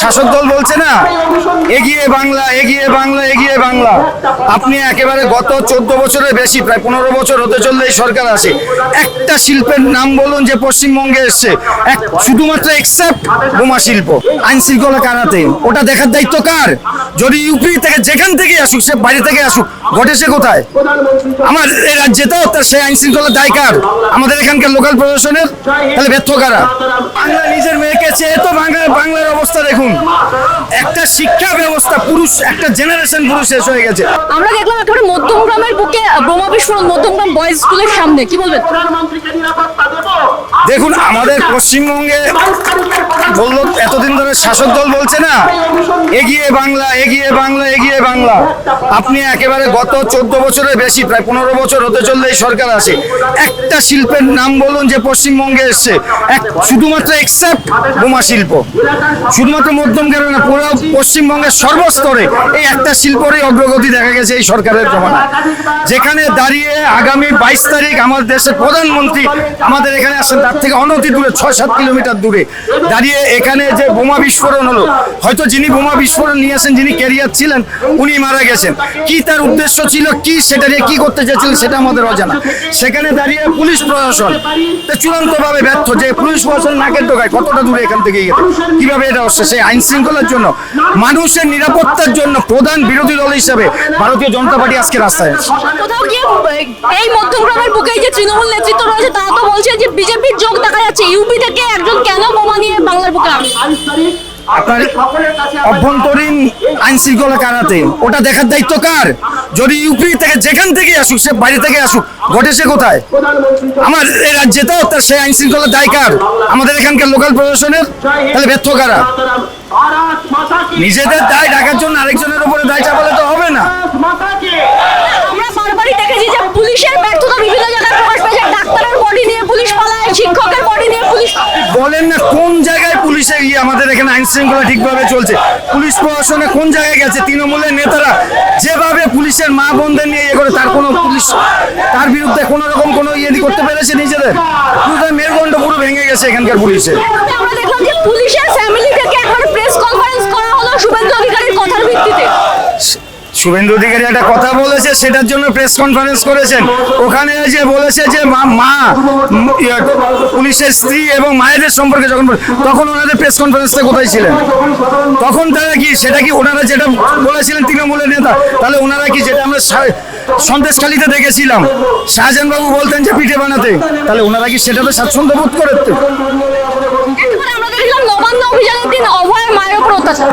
শাসক দল বলছে না? এগিয়ে বাংলা এগিয়ে বাংলা এগিয়ে বাংলা। আপনি একেবারে গত চোদ্দ বছরের বেশি প্রায় পনেরো বছর হতে চললে এই সরকার আসে একটা শিল্পের নাম বলুন যে পশ্চিমবঙ্গে এসছে। এক শুধুমাত্র এক্সেপ্ট বোমা শিল্প। আইন শৃঙ্খলা কারাতে ওটা দেখার দায়িত্ব কার? যদি ইউপি থেকে যেখান থেকে আসুক সে বাইরে থেকে আসুক ঘটেছে কোথায়? আমার এই রাজ্যেতেও তার সেই আইন শৃঙ্খলার দায় কার? আমাদের এখানকার লোকাল প্রশাসনের? তাহলে ব্যর্থ কারা? বাংলা নিজের মেয়েকে এত বাংলা বাংলার অবস্থা দেখুন। একটা শিক্ষা ব্যবস্থা পুরুষ, একটা জেনারেশন পুরুষ শেষ হয়ে গেছে। আমরা দেখলাম একেবারে মধ্যমগ্রামের বুকে বোমা বিস্ফোরণ, মধ্যমগ্রাম বয়েজ স্কুলের সামনে। কি বলবেন? দেখুন, আমাদের পশ্চিমবঙ্গে বলল, এতদিন ধরে শাসক দল বলছে না, এগিয়ে বাংলা এগিয়ে বাংলা এগিয়ে বাংলা। আপনি একেবারে গত চোদ্দ বছরের বেশি, প্রায় পনেরো বছর হতে চললে এই সরকার আসে একটা শিল্পের নাম বলুন যে পশ্চিমবঙ্গে এসছে। এক শুধুমাত্র এক্সেপ্ট বোমা শিল্প। শুধুমাত্র মধ্যম গ্রামে না, পুরো পশ্চিমবঙ্গের সর্বস্তরে এই একটা শিল্পরই অগ্রগতি দেখা গেছে এই সরকারের জমানায় যেখানে দাঁড়িয়ে আগামী বাইশ তারিখ আমার দেশের প্রধানমন্ত্রী আমাদের এখানে আসেন তার থেকে অনতি দূরে, ছয়, সাত কিলোমিটার দূরে। দাঁড়িয়ে এখানে যে বোমা বিস্ফোরণ হলো, হয়তো যিনি বোমা বিস্ফোরণ নিয়ে আসেন, যিনি ক্যারিয়ার ছিলেন, উনি মারা গেছেন। কি তার উদ্দেশ্য ছিল, কি সেটা নিয়ে কি করতে চেয়েছিলেন সেটা আমাদের অজানা। সেখানে দাঁড়িয়ে পুলিশ প্রশাসন, তা চূড়ান্তভাবে ব্যর্থ, যে পুলিশ প্রশাসন নাকের ডোকায় কতটা দূরে এখান থেকে গেছে, কীভাবে এটা হচ্ছে সেই আইন শৃঙ্খলার জন্য, মানুষের নিরাপত্তার জন্য প্রধান বিরোধী দল হিসাবে ভারতীয় জনতা পার্টি আজকে রাস্তায় আছে। কোথাও গিয়ে এই মধ্যমগ্রামের বুকে যে তৃণমূল নেতৃত্ব রয়েছে, তারা তো বলছে যে বিজেপির দেখা ইউপি একজন কেন বোমা নিয়ে বাংলার বুকে আপনার অভ্যন্তরীণ আইন শৃঙ্খলা কারাতে, ওটা দেখার দায়িত্ব কার? যদি ইউপি থেকে যেখান থেকে আসুক, সে বাড়ি থেকে আসুক ঘটেছে কোথায়? আমার এই রাজ্যেতেও তার সেই আইন শৃঙ্খলার দায় কার? আমাদের এখানকার লোকাল প্রশাসনের? তাহলে ব্যর্থ কারা? নিজেদের দায় ঢাকার জন্য আরেকজনের উপরে দায় চাপালে তো হবে না আমরা বারবারই দেখেছি যে পুলিশের ব্যর্থতা বিভিন্ন জায়গায় প্রকাশ পেয়েছে ডাক্তারের বডি নিয়ে পুলিশ পালায় শিক্ষকের বডি নিয়ে পুলিশ পালায়। বলেন না কোন জায়গায় পুলিশে গিয়ে আমাদের এখানে আইন শৃঙ্খলা ঠিকভাবে চলছে? পুলিশ প্রশাসনে কোন জায়গায় গেছে? তৃণমূলের নেতারা যেভাবে পুলিশের মা বোনদের নিয়ে ইয়ে করে, তার কোনো পুলিশ, তার বিরুদ্ধে কোনো রকম কোনো ইয়ে করতে পেরেছে নিজেদের? মেরুদণ্ড পুরো ভেঙে গেছে এখানকার পুলিশে। আমরা দেখলাম যে পুলিশের ফ্যামিলি থেকে একবার প্রেস কনফারেন্স করা হলো শুভেন্দু অধিকারীর কথার ভিত্তিতে শুভেন্দু অধিকারী একটা কথা বলেছে, সেটার জন্য প্রেস কনফারেন্স করেছেন। ওখানে যে বলেছে যে মা পুলিশের স্ত্রী এবং মায়েদের সম্পর্কে যখন তখন ওনাদের প্রেস কনফারেন্সটা কোথায় ছিলেন? তখন তারা কি, সেটা কি ওনারা যেটা বলেছিলেন তৃণমূলের নেতা, তাহলে ওনারা কি যেটা আমরা সন্দেশখালিতে দেখেছিলাম শাহজাহান বাবু বলতেন যে পিঠে বানাতে, তাহলে ওনারা কি সেটাতে স্বাচ্ছন্দ্য বোধ নবান্ন অভিযানের দিন অত্যাচার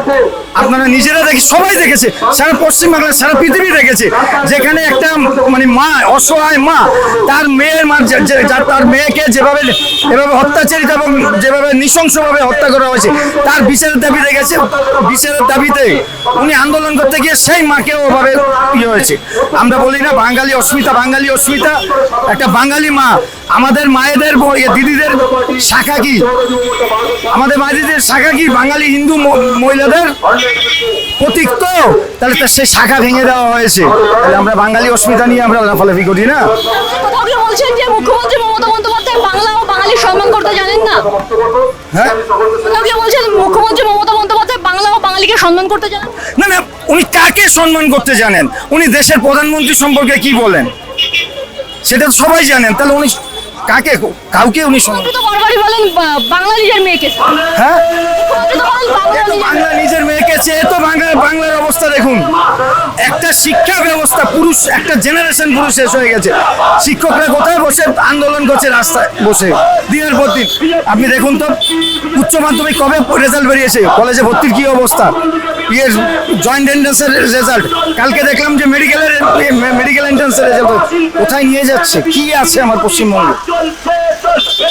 আপনারা নিজেরা দেখে, সবাই দেখেছে। সারা পশ্চিমবাংলা, সারা পৃথিবী দেখেছে। যেখানে একটা মানে মা, অসহায় মা, তার মেয়ের মা তার মেয়েকে যেভাবে এভাবে অত্যাচারিত এবং যেভাবে নৃশংসভাবে হত্যা করা হয়েছে, তার বিচারের দাবি রেখেছে বিচারের দাবিতে উনি আন্দোলন করতে গিয়ে সেই মাকেও ওভাবে হয়েছে। আমরা বলি না বাঙালি অস্মিতা বাঙালি অস্মিতা। একটা বাঙালি মা। আমাদের মায়েদের দিদিদের শাখা কি? আমাদের মায়েদের শাখা কি? বাঙালি হিন্দু মহিলাদের প্রতীক তো? তাহলে তার সেই শাখা ভেঙে দেওয়া হয়েছে। তাহলে আমরা বাঙালি অস্মিতা নিয়ে আমরা লাফালাফি করি না? বলছেন যে মুখ্যমন্ত্রী মমতা বন্দ্যোপাধ্যায় বাংলা ও বাঙালির সম্মান করতে জানেন না? হ্যাঁ? বলছেন সম্মান করতে জানেন? না না উনি কাকে সম্মান করতে জানেন? উনি দেশের প্রধানমন্ত্রী সম্পর্কে কি বলেন? সেটা তো সবাই জানেন। তাহলে উনি কাকে কাউকে উনি সম্মান তো বারবারই বলেন বাংলা নিজের মেয়েকে। হ্যাঁ? বাংলা নিজের মেয়েকে। চেয়ে তো বাংলা বাংলার অবস্থা দেখুন। একটা শিক্ষা ব্যবস্থা পুরুষ একটা জেনারেশন পুরুষ শেষ হয়ে গেছে। শিক্ষকরা কোথায় বসে আন্দোলন করছে? রাস্তায় বসে। দিনের পর দিন। আপনি দেখুন তো। উচ্চ মাধ্যমিক কবে রেজাল্ট বেরিয়েছে? কলেজে ভর্তির কি অবস্থা? ইয়ে জয়েন্ট এন্ট্রান্সের রেজাল্ট কালকে দেখলাম যে মেডিকেলের মেডিকেল এন্ট্রান্সের রেজাল্ট কোথায় নিয়ে যাচ্ছে? কি আছে আমার পশ্চিমবঙ্গে?